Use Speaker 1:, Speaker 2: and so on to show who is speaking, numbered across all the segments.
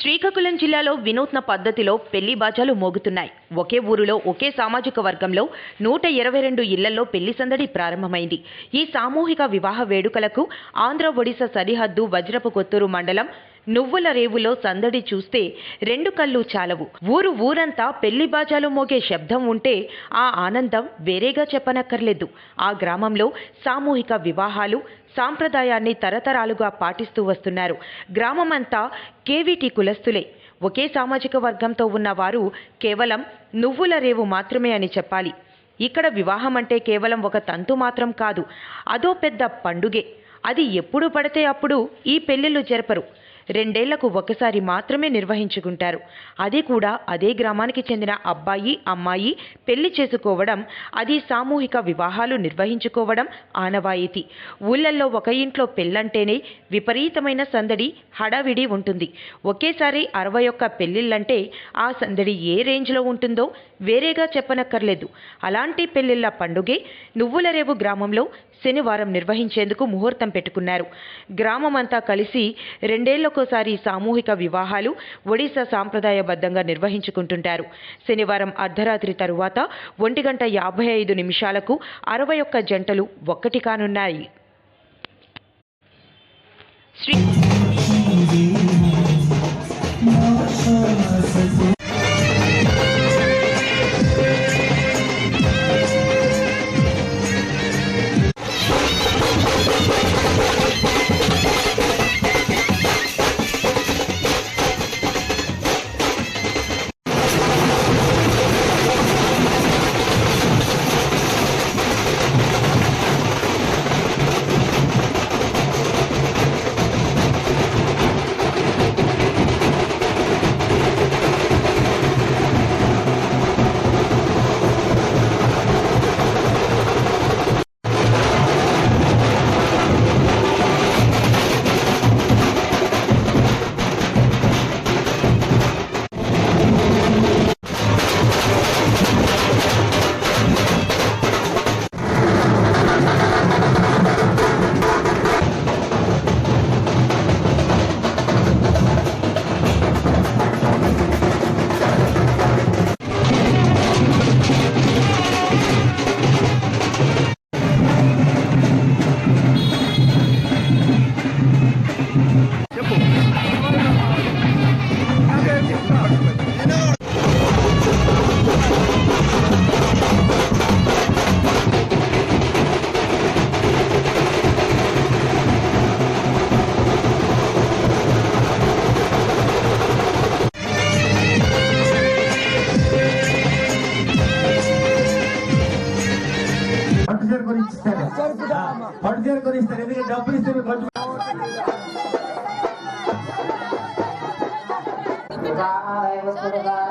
Speaker 1: శ్రీకాకుళం జిల్లాలో వినూత్న పద్ధతిలో పెళ్ళి బాజాలు మోగుతున్నాయి. ఒకే ఊరిలో ఒకే సామాజిక వర్గంలో నూట ఇరవై రెండు ఇళ్ళలో పెళ్ళి సందడి ప్రారంభమైంది. ఈ సామూహిక వివాహ వేడుకలకు ఆంధ్ర ఒడిశా సరిహద్దు వజ్రపు కొత్తూరు మండలం నువ్వుల రేవులో సందడి చూస్తే రెండు కళ్ళు చాలవు. ఊరు ఊరంతా పెళ్ళి బాజాలు మోగే శబ్దం ఉంటే ఆ ఆనందం వేరేగా చెప్పనక్కర్లేదు. ఆ గ్రామంలో సామూహిక వివాహాలు సాంప్రదాయాన్ని తరతరాలుగా పాటిస్తూ వస్తున్నారు. గ్రామమంతా కేవీటీ కులస్తులే. ఒకే సామాజిక వర్గంతో ఉన్న వారు కేవలం నువ్వుల రేవు మాత్రమే అని చెప్పాలి. ఇక్కడ వివాహం అంటే కేవలం ఒక తంతు మాత్రం కాదు అదో పెద్ద పండుగే. అది ఎప్పుడు పడితే అప్పుడు ఈ పెళ్ళిళ్ళు జరపరు. రెండేళ్ళకు ఒకసారి మాత్రమే నిర్వహించుకుంటారు. అది కూడా అదే గ్రామానికి చెందిన అబ్బాయి అమ్మాయి పెళ్ళి చేసుకోవడం అది సామూహిక వివాహాలు నిర్వహించుకోవడం ఆనవాయితీ. ఊళ్ళల్లో ఒక ఇంట్లో పెళ్ళంటేనే విపరీతమైన సందడి హడావిడి ఉంటుంది. ఒకేసారి అరవై ఒక్క పెళ్ళిళ్ళంటే ఆ సందడి ఏ రేంజ్లో ఉంటుందో వేరేగా చెప్పనక్కర్లేదు. అలాంటి పెళ్ళిళ్ళ పండుగే నువ్వులరేవు గ్రామంలో శనివారం నిర్వహించేందుకు ముహూర్తం పెట్టుకున్నారు. గ్రామమంతా కలిసి రెండేళ్ళకోసారి సామూహిక వివాహాలు ఒడిశా సాంప్రదాయబద్ధంగా నిర్వహించుకుంటుంటారు. శనివారం అర్ధరాత్రి తరువాత ఒంటి గంట యాభై ఐదు నిమిషాలకు అరవై ఒక్క జంటలు ఒక్కటి కానున్నాయి. శ్రీ
Speaker 2: కొని ఇస్తారు పట్టు చీర కొని ఇస్తారు ఎందుకంటే డబ్బులు ఇస్తే మీరు ఖర్చు
Speaker 3: మంచినీళ్ళపేట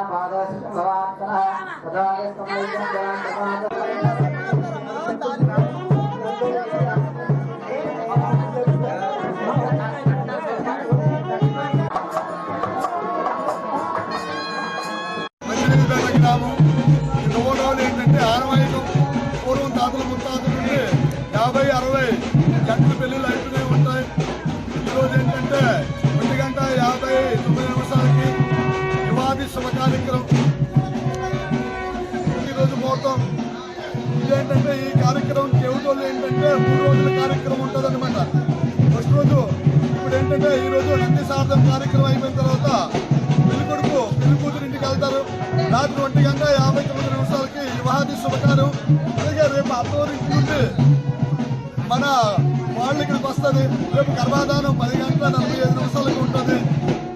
Speaker 3: ఇదేంటంటే ఈ కార్యక్రమం చెవిటోళ్ళు ఏంటంటే మూడు రోజుల కార్యక్రమం ఉంటుంది అనమాట ఫస్ట్ రోజు ఇప్పుడు ఏంటంటే ఈ రోజు నంది సార్థం కార్యక్రమం అయిపోయిన తర్వాత పెళ్ళి కొడుకు పెళ్ళి కూతురు ఇంటికి వెళ్తారు. రాత్రి ఒంటి గంట యాభై తొమ్మిది నిమిషాలకి వివాహాది శుభకారం అలాగే రేపు అత్తవారి ఇంటి నుండి మన వాళ్ళు ఇక్కడికి వస్తుంది. రేపు గర్భాధానం పది గంటల నలభై ఐదు నిమిషాలకు ఉంటుంది.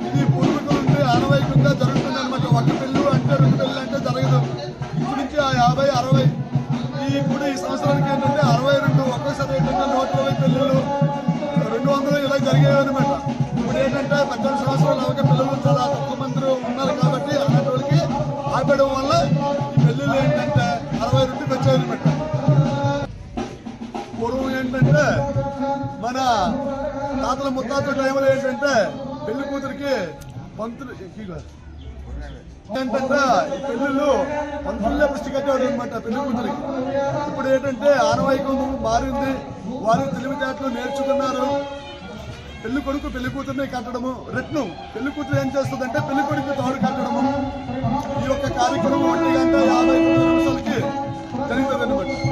Speaker 3: ఇది పూర్వీకుల నుండి ఆనవాయికంగా జరుగుతుంది అనమాట ఒక పెళ్ళి అంటే రెండు పెళ్ళి అంటే జరగదు. ఇప్పటి నుంచి ఆ యాభై అరవై ఈ సంవత్సరానికి ఏంటంటే అరవై రెండు ఒక్కోసారి ఏంటంటే నూట ఇరవై పిల్లలు రెండు వందలు ఇలా జరిగేవన్నమాట ఇప్పుడు ఏంటంటే పద్దెనిమిది సంవత్సరాలు అవక పిల్లలు చాలా తక్కువ మంది ఉన్నారు కాబట్టి అలాంటి వాళ్ళకి ఆపేయడం వల్ల ఈ పెళ్ళిళ్ళు ఏంటంటే అరవై రెండుకి వచ్చాయన్నమాట పూర్వం ఏంటంటే మన తాతల ముత్తాతల టైంలో ఏంటంటే పెళ్ళి కూతురికి పంతులు ఏంటంటే పెళ్ళిళ్ళు మందుల్లో పుష్టి కట్టేవాడు అనమాట పెళ్ళి కూతురికి. ఇప్పుడు ఏంటంటే ఆనవాయికం మారింది. వారు తెలివితేటలు నేర్చుకున్నారు. పెళ్ళి కొడుకు పెళ్ళి కూతుర్ని కట్టడము. రెట్ను పెళ్ళి కూతురు ఏం చేస్తుందంటే పెళ్ళి కొడుకు తోడు కట్టడము. ఈ యొక్క కార్యక్రమం ఒకటి గంట యాభై నిమిషాలకి జరుగుతుంది అనమాట